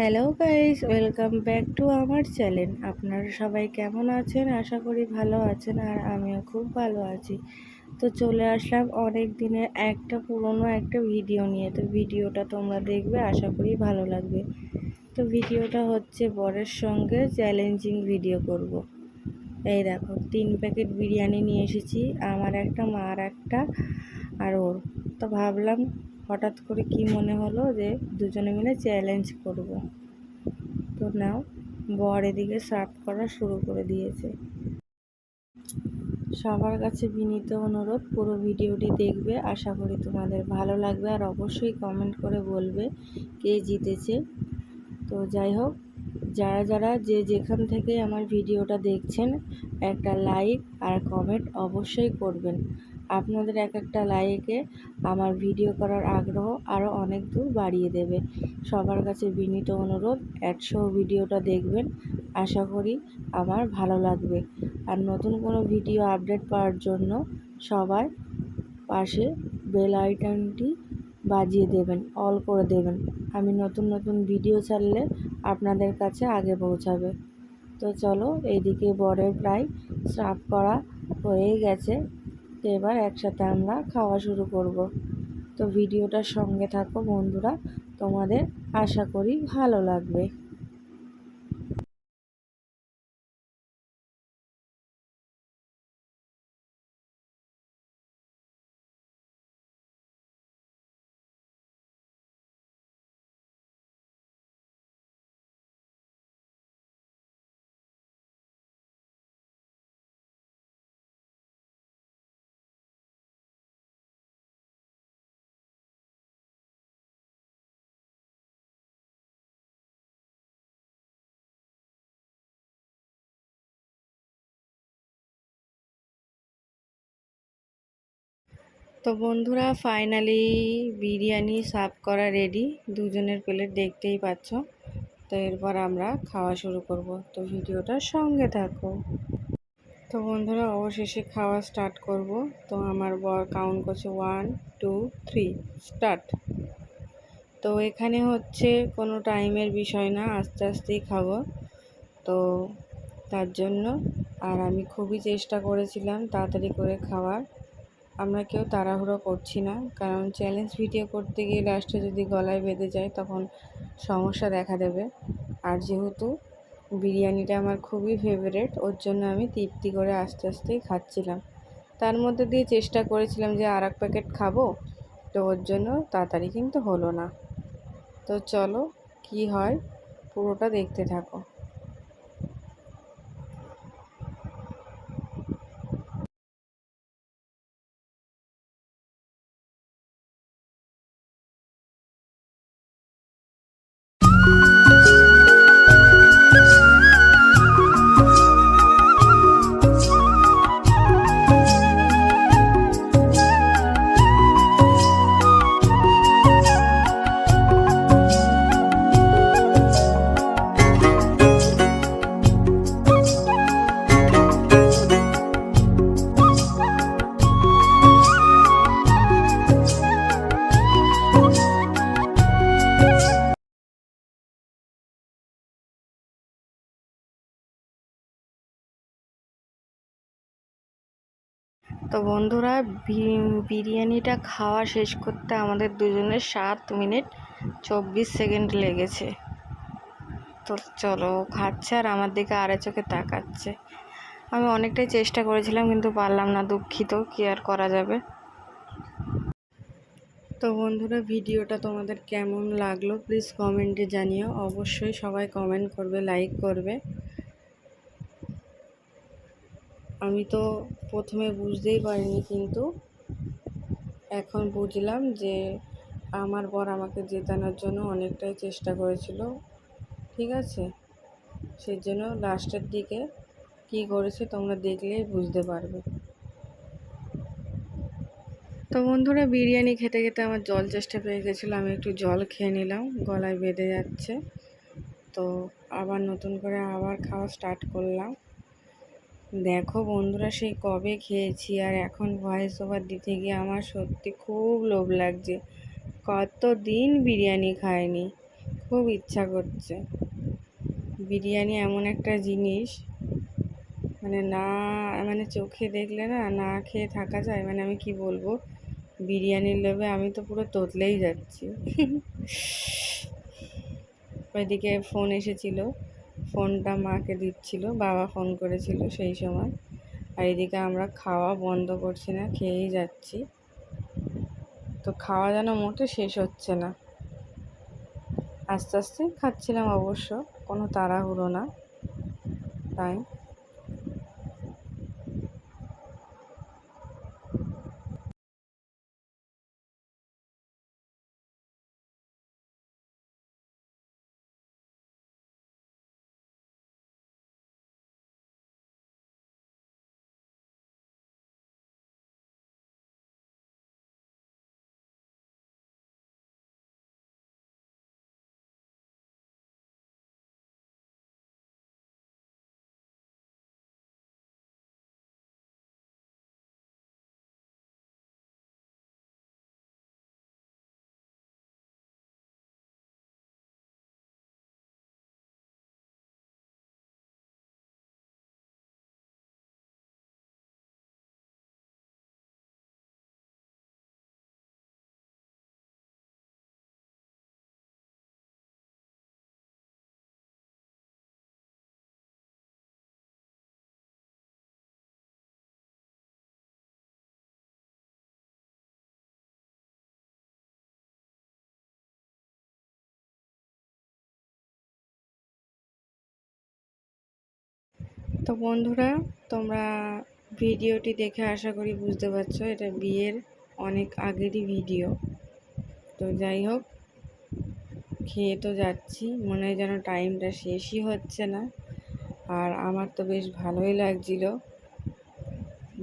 Hello guys welcome back to আমার channel আপনারা সবাই কেমন আছেন? আশা করি ভালো আছেন আর আমিও খুব ভালো আছি। তো চলে আসলাম অনেক দিনের একটা পুরনো একটা ভিডিও নিয়ে। তো ভিডিওটা তোমরা দেখবে, আশা করি ভালো লাগবে। তো ভিডিওটা হচ্ছে বরের সঙ্গে চ্যালেঞ্জিং ভিডিও করব। এই দেখো, তিন প্যাকেট বিরিয়ানি নিয়ে এসেছি, আমার একটা, মার একটা আর ওর। তো ভাবলাম হঠাৎ করে কি মনে হলো যে দুজনে মিলে চ্যালেঞ্জ করব। তো নাও, বর এদিকে সার্ভ করা শুরু করে দিয়েছে। সবার কাছে বিনীত অনুরোধ, পুরো ভিডিওটি দেখবে। আশা করি তোমাদের ভালো লাগবে আর অবশ্যই কমেন্ট করে বলবে কে জিতেছে। তো যাই হোক, যারা যারা যে যেখান থেকে আমার ভিডিওটা দেখছেন, একটা লাইক আর কমেন্ট অবশ্যই করবেন। আপনাদের এক একটা লাইকে আমার ভিডিও করার আগ্রহ আরও অনেক দূর বাড়িয়ে দেবে। সবার কাছে বিনীত অনুরোধ একশো ভিডিওটা দেখবেন। আশা করি আমার ভালো লাগবে। আর নতুন কোনো ভিডিও আপডেট পাওয়ার জন্য সবাই পাশে বেল আইকনটি বাজিয়ে দেবেন অল করে দেবেন। আমি নতুন নতুন ভিডিও ছাড়লে আপনাদের কাছে আগে পৌঁছাবে। তো চলো, এইদিকে বরের প্রায় সাফ করা হয়ে গেছে। তো এবার একসাথে আমরা খাওয়া শুরু করব। তো ভিডিওটার সঙ্গে থাকো বন্ধুরা, তোমাদের আশা করি ভালো লাগবে। তো বন্ধুরা ফাইনালি বিরিয়ানি সার্ভ করা রেডি দুজনের প্লেট দেখতেই পাচ্ছ। তো এরপর আমরা খাওয়া শুরু করব। তো ভিডিওটার সঙ্গে থাকো। তো বন্ধুরা, অবশেষে খাওয়া স্টার্ট করব। তো আমার বর কাউন্ট করছে ওয়ান টু থ্রি স্টার্ট তো এখানে হচ্ছে কোনো টাইমের বিষয় না, আস্তে আস্তেই খাব। তো তার জন্য, আর আমি খুবই চেষ্টা করেছিলাম তাড়াতাড়ি করে খাওয়ার। আমরা কেউ তাড়াহুড়ো করছি না। কারণ চ্যালেঞ্জ ভিডিও করতে গিয়ে লাস্টে যদি গলায় বেঁধে যায়, তখন সমস্যা দেখা দেবে। আর যেহেতু বিরিয়ানিটা আমার খুবই ফেভারেট ওর জন্য আমি তৃপ্তি করে আস্তে আস্তেই খাচ্ছিলাম। তার মধ্যে দিয়ে চেষ্টা করেছিলাম যে আর এক প্যাকেট খাব, তো ওর জন্য তাড়াতাড়ি কিন্তু হলো না। তো চলো, কি হয়, পুরোটা দেখতে থাকো। তো বন্ধুরা বিরিয়ানিটা খাওয়া শেষ করতে আমাদের দুজনের সাত মিনিট চব্বিশ সেকেন্ড লেগেছে। তো চলো খাচ্ছে আর আমার দিকে আড়ে চোখে তাকাচ্ছে। আমি অনেকটাই চেষ্টা করেছিলাম কিন্তু পারলাম না, দুঃখিত, কি আর করা যাবে। তো বন্ধুরা, ভিডিওটা তোমাদের কেমন লাগল প্লিজ কমেন্টে জানিও। অবশ্যই সবাই কমেন্ট করবে লাইক করবে। আমি তো প্রথমে বুঝতেই পারিনি, কিন্তু এখন বুঝলাম যে আমার বর আমাকে জেতানোর জন্য অনেকটাই চেষ্টা করেছিল। ঠিক আছে? সেই জন্য লাস্টের দিকে কি করেছে তোমরা দেখলেই বুঝতে পারবে। তো বন্ধুরা, বিরিয়ানি খেতে খেতে আমার জল চেষ্টা পেয়ে গেছিল। আমি একটু জল খেয়ে নিলাম, গলায় বেঁধে যাচ্ছে। তো আবার নতুন করে আবার খাওয়া স্টার্ট করলাম। দেখো বন্ধুরা, সেই কবে খেয়েছি আর এখন ভয়েস ওভার দিতে গিয়ে আমার সত্যি খুব লোভ লাগছে। কত দিন বিরিয়ানি খায়নি খুব ইচ্ছা করছে। বিরিয়ানি এমন একটা জিনিস মানে না মানে চোখে দেখলে না না খেয়ে থাকা যায়। মানে আমি কি বলব, বিরিয়ানির লোভে আমি তো পুরো তোতলেই যাচ্ছি। ওইদিকে ফোন এসেছিল। ফোনটা মাকে দিচ্ছিল, বাবা ফোন করেছিল সেই সময়। আর এদিকে আমরা খাওয়া বন্ধ করছি না, খেয়েই যাচ্ছি। তো খাওয়া যেন মোটে শেষ হচ্ছে না। আস্তে আস্তে খাচ্ছিলাম অবশ্য, কোনো তাড়াহুড়ো না, তাই। তো বন্ধুরা, তোমরা ভিডিওটি দেখে আশা করি বুঝতে পারছ, এটা বিয়ের অনেক আগেরই ভিডিও। তো যাই হোক, খেয়ে তো যাচ্ছি, মনে হয় যেন টাইমটা শেষই হচ্ছে না। আর আমার তো বেশ ভালোই লাগছিল।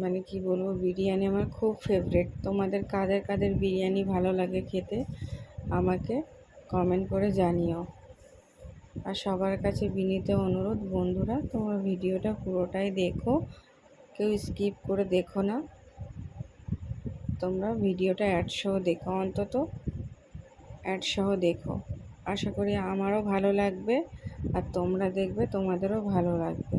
মানে কি বলব, বিরিয়ানি আমার খুব ফেভারেট তোমাদের কাদের কাদের বিরিয়ানি ভালো লাগে খেতে, আমাকে কমেন্ট করে জানিও। আর সবার কাছে বিনীত অনুরোধ, বন্ধুরা, তোমরা ভিডিওটা পুরোটাই দেখো। কেউ স্কিপ করে দেখো না। তোমরা ভিডিওটা অ্যাডসহ দেখো, অন্তত অ্যাডসহ দেখো। আশা করি আমারও ভালো লাগবে আর তোমরা দেখবে, তোমাদেরও ভালো লাগবে।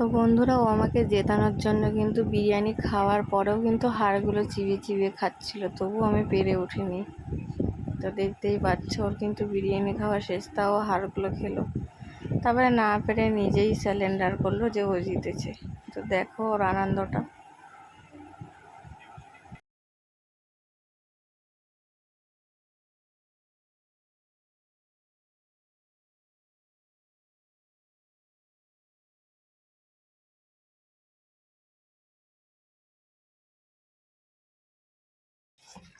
তো বন্ধুরা, ও আমাকে জেতানোর জন্য কিন্তু বিরিয়ানি খাওয়ার পরেও কিন্তু হাড়গুলো চিবিয়ে চিবিয়ে খাচ্ছিল তবুও আমি পেরে উঠিনি। তো দেখতেই পাচ্ছ, ওর কিন্তু বিরিয়ানি খাওয়া শেষ, তাও হাড়গুলো খেলো। তারপরে না পেরে নিজেই স্যালেন্ডার করল যে ও জিতেছে। তো দেখো ওর আনন্দটা।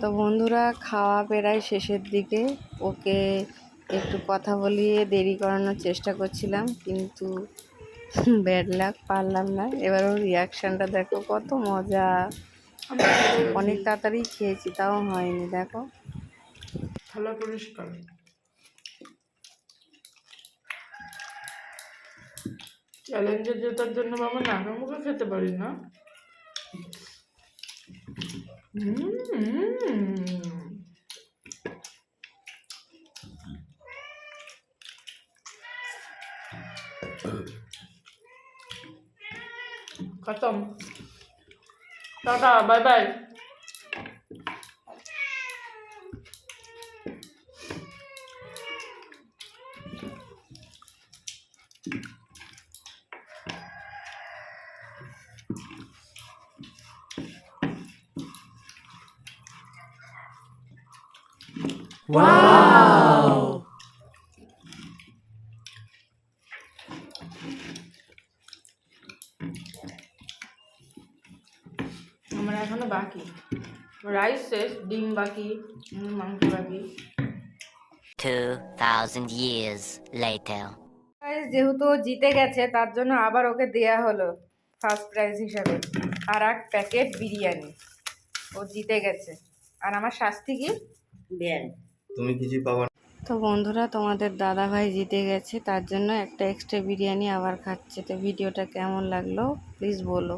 তো বন্ধুরা, খাওয়া প্রায় শেষের দিকে। ওকে একটু কথা বলিয়ে দেরি করানোর চেষ্টা করছিলাম, কিন্তু ব্যাড লাক পারলাম না। এবার ওর রিয়াকশানটা দেখো, কত মজা। অনেক তাড়াতাড়ি খেয়েছি, তাও হয়নি, দেখো। থালা পরিষ্কার। চ্যালেঞ্জে জেতার জন্য বাবা নানা মুখে খেতে পারি না। Mmm. Потом. Да-да, бай-бай. বাই আমার এখনও বাকি। রাইস শেষ ডিম বাকি মাংস বাকি। 2,000 years later. Guys, যেহেতু জিতে গেছে তার জন্য আবার ওকে দেয়া হলো ফার্স্ট প্রাইজ হিসাবে। আর এক প্যাকেট বিরিয়ানি। ও জিতে গেছে। আর আমার শাস্তি কি? তুমি কিছু পাবা তো বন্ধুরা, তোমাদের দাদা ভাই জিতে গেছে, তার জন্য একটা এক্সট্রা বিরিয়ানি আবার খাচ্ছে। তো ভিডিওটা কেমন লাগল প্লিজ বলো।